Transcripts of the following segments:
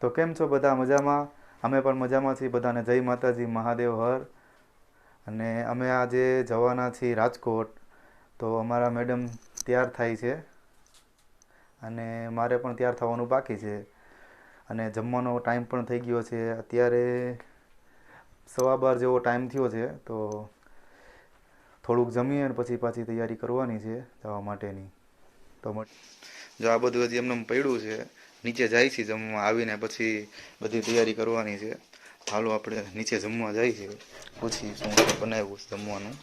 તો કેમ છો બધા મજામાં? અમે પણ મજામાં છીએ બધાને. જય માતાજી, મહાદેવ, હર. અને અમે આજે જવાના છીએ રાજકોટ. તો અમારા મેડમ તૈયાર થાય છે. અને મારે પણ તૈયાર થવાનું બાકી છે. અને જમવાનો ટાઈમ પણ થઈ ગયો છે. અત્યારે સવા બાર જેવો ટાઈમ થયો છે. તો થોડુંક જમીએ અને પછી પાછી તૈયારી કરવાની છે જવા માટેની. તો જો આ બધું હજી એમને પડ્યું છે. નીચે જાય છે જમવા આવીને પછી બધી તૈયારી કરવાની છે. હાલો આપણે નીચે જમવા જાય છે. પૂછી શું બનાવ્યું જમવાનું?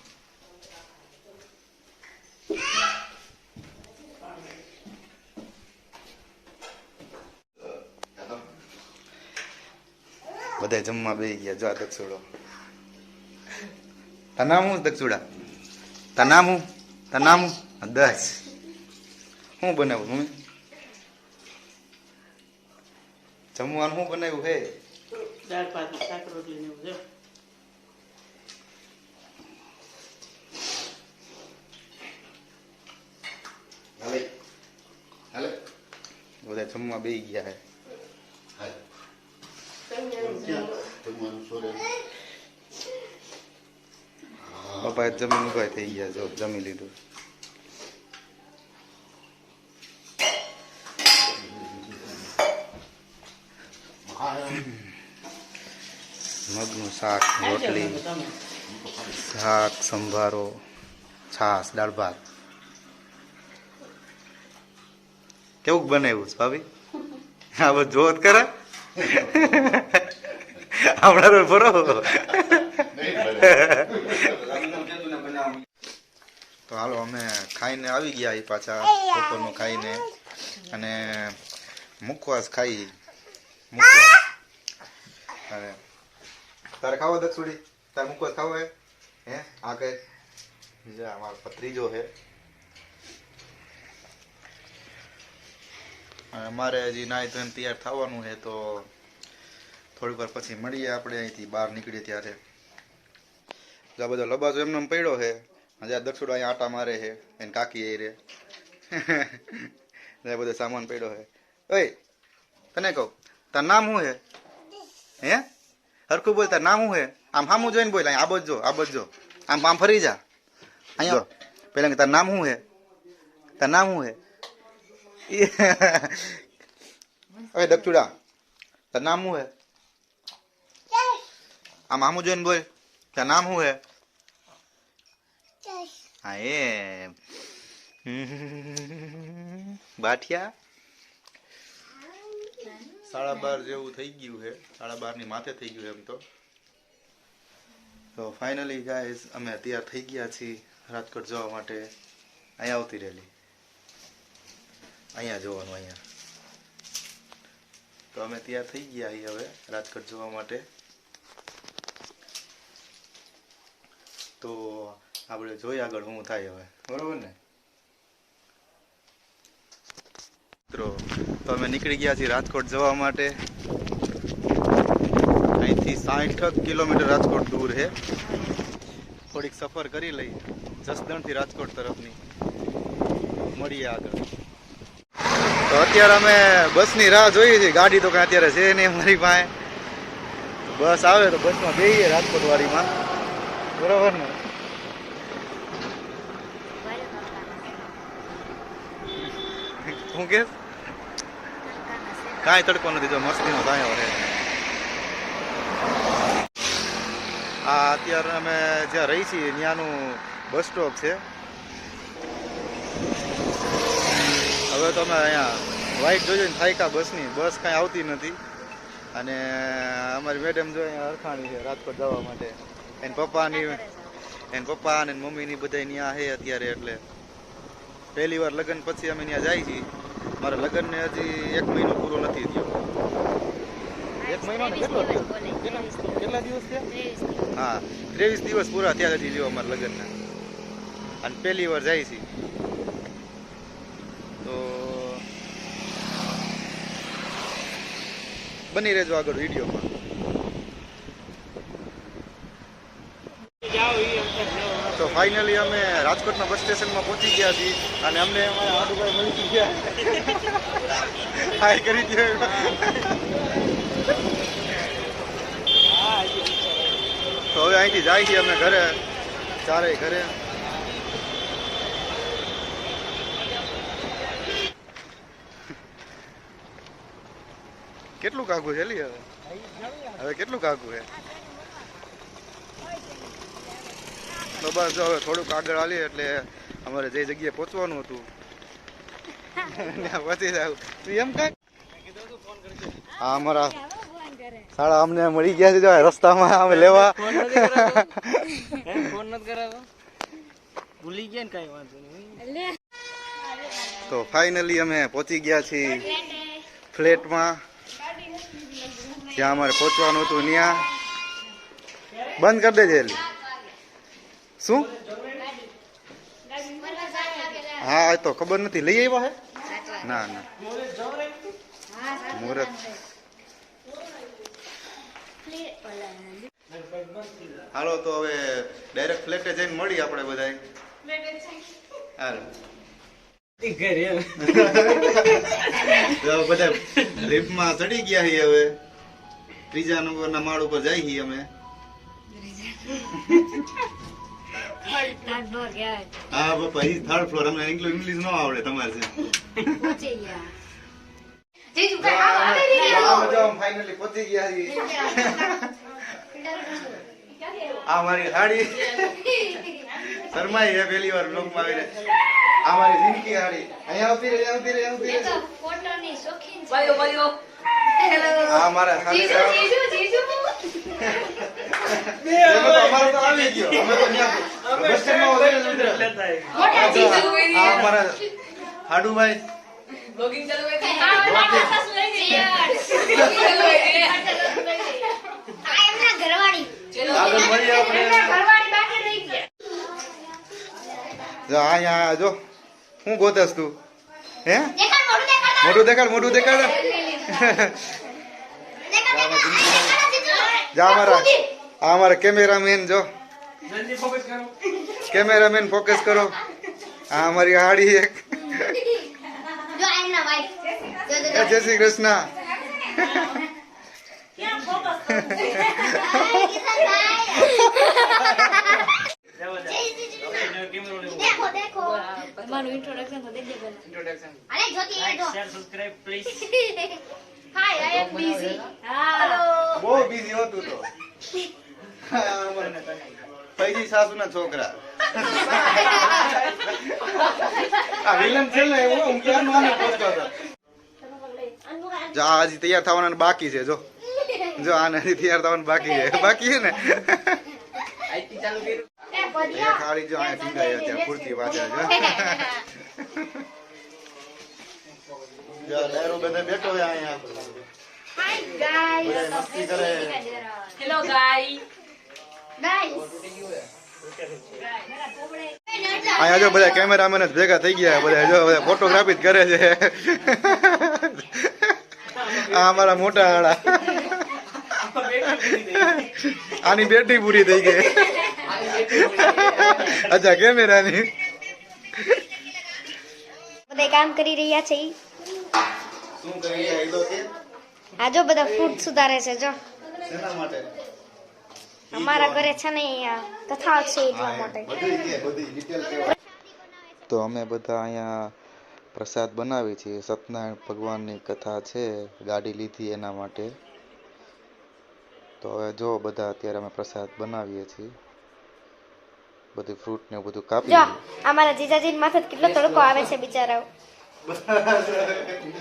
બધા જમવા બે ગયા. જો આ દક્ષુડો. તનામ દક્ષુડા? તનામું તનામ દસ. શું બનાવ્યું મમ્મી? જમવાનું શું બનાવ્યું હે? દાળ ભાત શાક રોટલી ને એવું હાલે. હાલે. બધા જમવા બે ગયા હે. પપ્પા જમીન ઊભા થઈ ગયા જો જમી લીધું. શાક, રોટલી, શાક, સંભારો, છાશ, દાળ ભાત. કેવું બનાવ્યું ભાભી? આ બધું જોત કરે? હમણાં તો ફરો તો હાલો, અમે ખાઈને આવી ગયા એ પાછા, બપોરનું ખાઈને. અને મુખવાસ ખાઈ, મુખવાસ. અને તારે ખાવો દક્ષુડી તારે મૂકો ખાવો હે હે? આ કહે બીજા અમારો પત્રીજો અને અમારે હજી તો ધોઈને તૈયાર થવાનું છે તો થોડીક વાર પછી મળીએ આપણે અહીંથી બહાર નીકળીએ ત્યારે. આ બધો લબાજો એમને એમ પડ્યો છે. હજી આ દક્ષુડો અહીંયા આટા મારે છે. એને કાકી એ રે. એ બધો સામાન પડ્યો છે. ઓય, તને કહું, તાર નામ શું છે? હે? હરખું બોલતા નામ હું હે. આમ હામું જોઈને બોલ આ આબજ આ આબજ આમ આમ ફરી જા. અહીંયા પેલા કે તાર નામ શું હે? તાર નામ શું હે? હવે ડકચુડા તાર નામ શું હે? આમ આમું જોઈને બોલ તાર નામ શું હે? હા એ બાઠિયા. સાડા બાર જેવું થઈ ગયું છે. સાડા બારની માથે થઈ ગયું એમ તો. તો ફાઇનલી ગાઈઝ અમે તૈયાર થઈ ગયા છીએ રાજકોટ જવા માટે. અહીંયા આવતી રહેલી અહીંયા જોવાનું અહીંયા. તો અમે તૈયાર થઈ ગયા અહીં હવે રાજકોટ જવા માટે. તો આપણે જોઈએ આગળ શું થાય હવે. બરોબર ને? મિત્રો તો અમે નીકળી ગયા છીએ રાજકોટ જવા માટે. અહીંથી સાઠ કિલોમીટર રાજકોટ દૂર છે. થોડીક સફર કરી લઈ જસદણથી રાજકોટ તરફની. મળીએ આગળ. તો અત્યારે અમે બસની રાહ જોઈએ છીએ. ગાડી તો કાંઈ અત્યારે છે નહીં અમારી પાસે. બસ આવે તો બસમાં બેહીએ રાજકોટ વાળીમાં બરોબર ને? હું કે? કાંઈ તડકો નથી, જો મસ્તીનો કાંઈ રહે. આ અત્યારે અમે જ્યાં રહી છીએ, ત્યાંનું બસ સ્ટોપ છે. હવે તો અમે અહીંયા વાઇટ જોજો ને થાયકા બસની, બસ કાંઈ આવતી નથી. અને અમારી મેડમ જો અહીંયા અરખાણી છે, રાજકોટ જવા માટે. એન પપ્પાની, એન પપ્પા અને મમ્મીની બધા ત્યાં છે અત્યારે એટલે. પહેલી વાર લગ્ન પછી અમે ત્યાં જાય છીએ. મારા લગ્નને હજી એક મહિનો પૂરો નથી થયો. એક મહિનો કેટલો કેટલા દિવસ. થયા? હા ત્રેવીસ દિવસ પૂરા થયા હજી જો અમારા લગ્નના. અને પહેલી વાર જાય છે. તો બની રહેજો આગળ વિડીયોમાં. તો ફાઇનલી અમે રાજકોટના બસ સ્ટેશનમાં પહોંચી ગયા છીએ અને અમને અમારા આડુભાઈ મળી ગયા. હાય કરી દો તો હવે અહીંથી જાય છીએ અમે ઘરે, ચારેય ઘરે. કેટલું કાગું છે હવે? હવે કેટલું કાગું છે? તો બસ હવે થોડુંક આગળ હાલીએ એટલે અમારે જે જગ્યાએ પહોંચવાનું હતું એમ કાંઈ હા અમારા સાડા અમને મળી ગયા છે જો રસ્તામાં અમે લેવા. ફોન નથી કરાવો હે? ફોન નથી કરાવો ભૂલી ગયા ને કઈ વાંધો નહીં તો ફાઇનલી અમે પહોંચી ગયા છીએ ફ્લેટમાં જ્યાં અમારે પહોંચવાનું હતું ત્યાં. બંધ કરી દેજે એલી શું? હા એ તો ખબર નથી. લઈ આવ્યા હે? ના ના. મુહૂર્ત. હાલો, તો હવે ડાયરેક્ટ ફ્લેટે જઈને મળી આપણે બધાય. હાલો. બધા લિફ્ટમાં ચડી ગયા છીએ હવે. ત્રીજા નંબરના માળ ઉપર જઈ છીએ અમે. હા પછી થર્ડ ફ્લોર અમને ઇંગ્લિશ ઇંગ્લિશ ન આવડે તમારે. ફાઇનલી પહોંચી ગયા આ મારી હાડી. શરમાઈ હે પહેલી વાર બ્લોગમાં આવીને આ મારી જિંદગી હાડી. અહીંયા આવતી રહી આવતી રહે આવતી રહે. આ મારા હાડી તો અમારો તો આવી ગયો. અમે તો બસ. આ અમારા હાડુભાઈ. બ્લોગિંગ ચાલુ આગળ જો હું જો શું ગોતસ તું? હે? મોઢું દેખાડ મોઢું દેખાડ જા અમારા આ અમારા કેમેરામેન જો. જલ્દી ફોકસ કરો. કેમેરામેન ફોકસ કરો. આ અમારી હાડી એક. જય શ્રી કૃષ્ણ. તમારું introduction તો દેજે ઇન્ટ્રોડક્શન અરે એ જો. Share subscribe please. બહુ બિઝી હતું તો. અમારા. સાસુના છોકરા. હજી તૈયાર થવાના બાકી છે જો જો આને હજી તૈયાર થવાનું બાકી છે બાકી છે ને. ખાલી જો અહીંયા ટીંગાઈ અત્યારે પૂરતી વાંચે છે બેઠો છે અહીંયા Hi, guys. Guys. અહીંયા જો બધા કેમેરામેન જ ભેગા થઈ ગયા બધા જો બધા ફોટોગ્રાફી જ કરે છે. આ અમારા મોટા હાડા આની બેટરી પૂરી થઈ ગઈ. અચ્છા કેમેરાની બધા કામ કરી રહ્યા છે આ જો બધા ફૂડ સુધારે છે જો. માટે? અમારા ઘરે છે ને કથા છે એટલા માટે. તો અમે બધા અહીંયા પ્રસાદ બનાવી છીએ. સત્યનારાયણ ભગવાનની કથા છે ગાડી લીધી એના માટે. તો હવે જો બધા અત્યારે અમે પ્રસાદ બનાવીએ છીએ. બધી ફ્રૂટ ને એવું બધું કાપી જો અમારા જીજાજી માથે કેટલો તડકો આવે છે બિચારાઓ.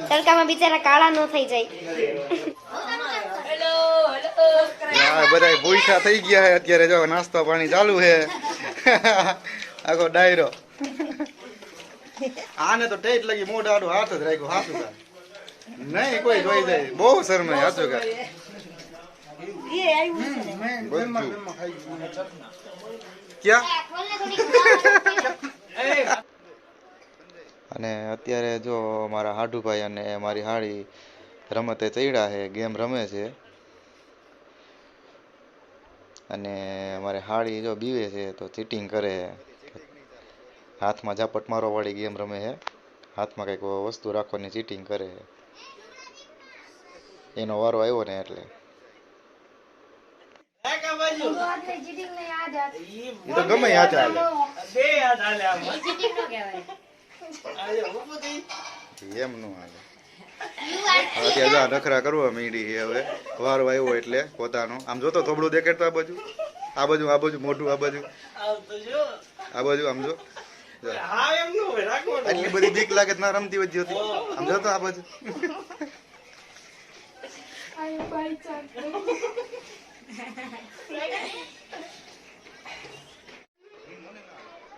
તડકામાં બિચારા કાળા ન થઈ જાય. હા બધા ભૂખા થઈ ગયા છે અત્યારે જો નાસ્તો પાણી ચાલુ છે આખો ડાયરો. આને તો ટેટ લાગી મોઢ આડો હાથ જ રાખ્યો હાથું ઉગા નહીં કોઈ જોઈ જાય. બહુ શરમે કા બધું. ક્યાં? અને અત્યારે જો મારા હાડુભાઈ અને મારી હાડી રમતે ચડ્યા છે ગેમ રમે છે. અને અમારે હાડી જો બીવે છે તો ચીટિંગ કરે છે. હાથમાં ઝાપટ મારોવાળી ગેમ રમે છે. હાથમાં કંઈક વસ્તુ રાખવાની ચીટિંગ કરે છે. એનો વારો આવ્યો ને એટલે. એ તો ગમે યાદ બે હાલે એમ નું હાલે. અત્યારે જો એટલે પોતાનો. આમ જોતો થોબડું આ બાજુ? આ બાજુ, આ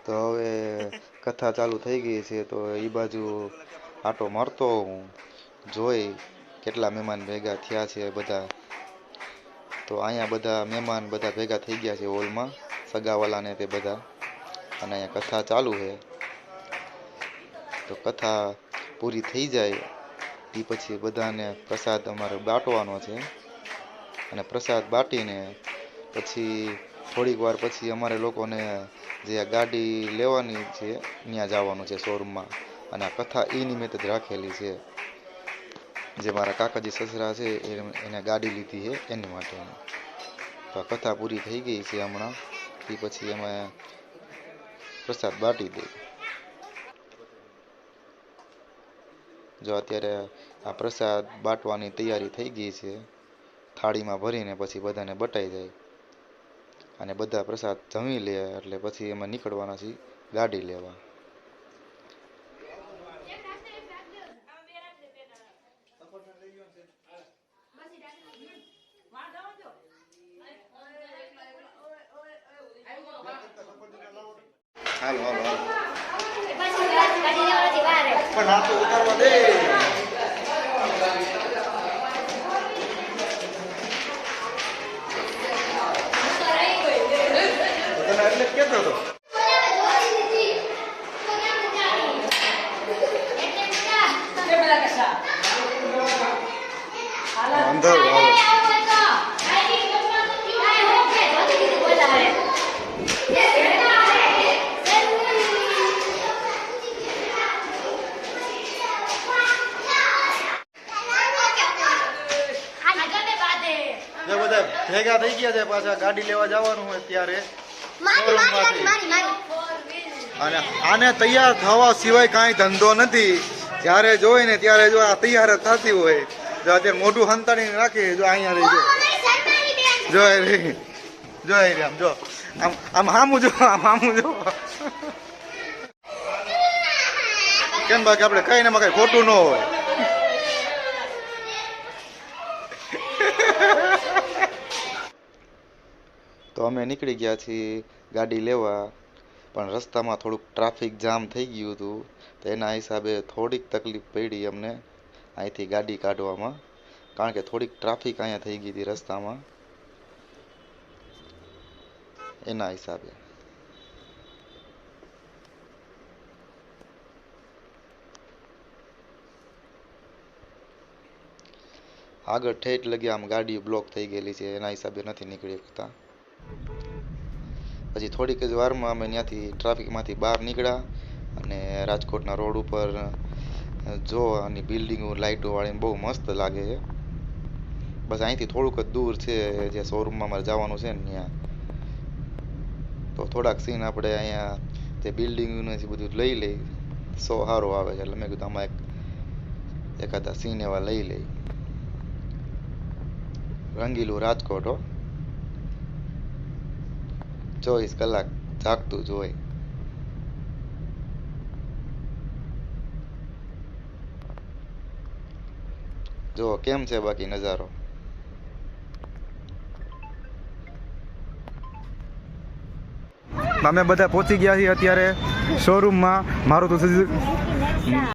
તો હવે કથા ચાલુ થઈ ગઈ છે, તો એ બાજુ આટો મારતો હું. જોઈ કેટલા મહેમાન ભેગા થયા છે બધા. તો અહીંયા બધા મહેમાન બધા ભેગા થઈ ગયા છે હોલમાં, સગાવાલાને તે બધા. અને અહીંયા કથા ચાલુ છે. તો કથા પૂરી થઈ જાય એ પછી બધાને પ્રસાદ અમારે બાંટવાનો છે. અને પ્રસાદ બાટીને પછી થોડીક વાર પછી અમારે લોકોને જે ગાડી લેવાની છે, ત્યાં જવાનું છે શોરૂમમાં. અને આ કથા એ નિમિત્તે જ રાખેલી છે. જે મારા કાકાજી સસરા છે એને ગાડી લીધી છે એની માટે. તો આ કથા પૂરી થઈ ગઈ છે હમણાં. એ પછી અમે પ્રસાદ બાટી દે જો અત્યારે આ પ્રસાદ બાટવાની તૈયારી થઈ ગઈ છે, થાળીમાં ભરીને પછી બધાને બટાઈ જાય. અને બધા પ્રસાદ જમી લે, એટલે પછી એમાં નીકળવાના છીએ ગાડી લેવા. હાલો હાલો હાલો. પણ આ તો ઉતારવા દે. એટલે હતો અંધારું આવે જો બધા ભેગા થઈ ગયા છે પાછા ગાડી લેવા જવાનું હોય ત્યારે. અને આને તૈયાર થવા સિવાય કાંઈ ધંધો નથી. જ્યારે જોઈ ને ત્યારે જો આ તૈયાર થતી હોય. જો અત્યારે મોઢું હંતાડીને રાખી જો અહીંયા રહી જો. રહી. જો આમ જો. આમ આમ હામું જો આમ હામું જો. કેમ બાકી આપણે કઈ ને કઈ ખોટું ન હોય. અમે નીકળી ગયા છીએ ગાડી લેવા, પણ રસ્તામાં થોડુંક ટ્રાફિક જામ થઈ ગયું હતું, તો એના હિસાબે થોડીક તકલીફ પડી અમને અહીંથી ગાડી કાઢવામાં, કારણ કે થોડીક ટ્રાફિક અહીંયા થઈ ગઈ હતી રસ્તામાં. એના હિસાબે. આગળ ઠેઠ લગી આમ ગાડી બ્લોક થઈ ગયેલી છે, એના હિસાબે નથી નીકળી શકતા. પછી થોડીક જ વારમાં અમે ત્યાંથી ટ્રાફિકમાંથી બહાર નીકળ્યા અને રાજકોટના રોડ ઉપર જો આની બિલ્ડિંગો લાઇટો વાળી બહુ મસ્ત લાગે છે. બસ અહીંથી થોડુંક જ દૂર છે, જે શોરૂમમાં મારે જવાનું છે ને ત્યાં. તો થોડાક સીન આપણે અહીંયા તે બિલ્ડિંગને બધું લઈ લઈ સો સારો આવે છે. એટલે મેં કીધું આમાં એક એકાદા સીન એવા લઈ લઈ. રંગીલું રાજકોટ, હો. ચોવીસ કલાક જાગતું જ હોય. જો કેમ છે બાકી નજારો? અમે બધા પહોંચી ગયા છીએ અત્યારે શોરૂમમાં મારું તો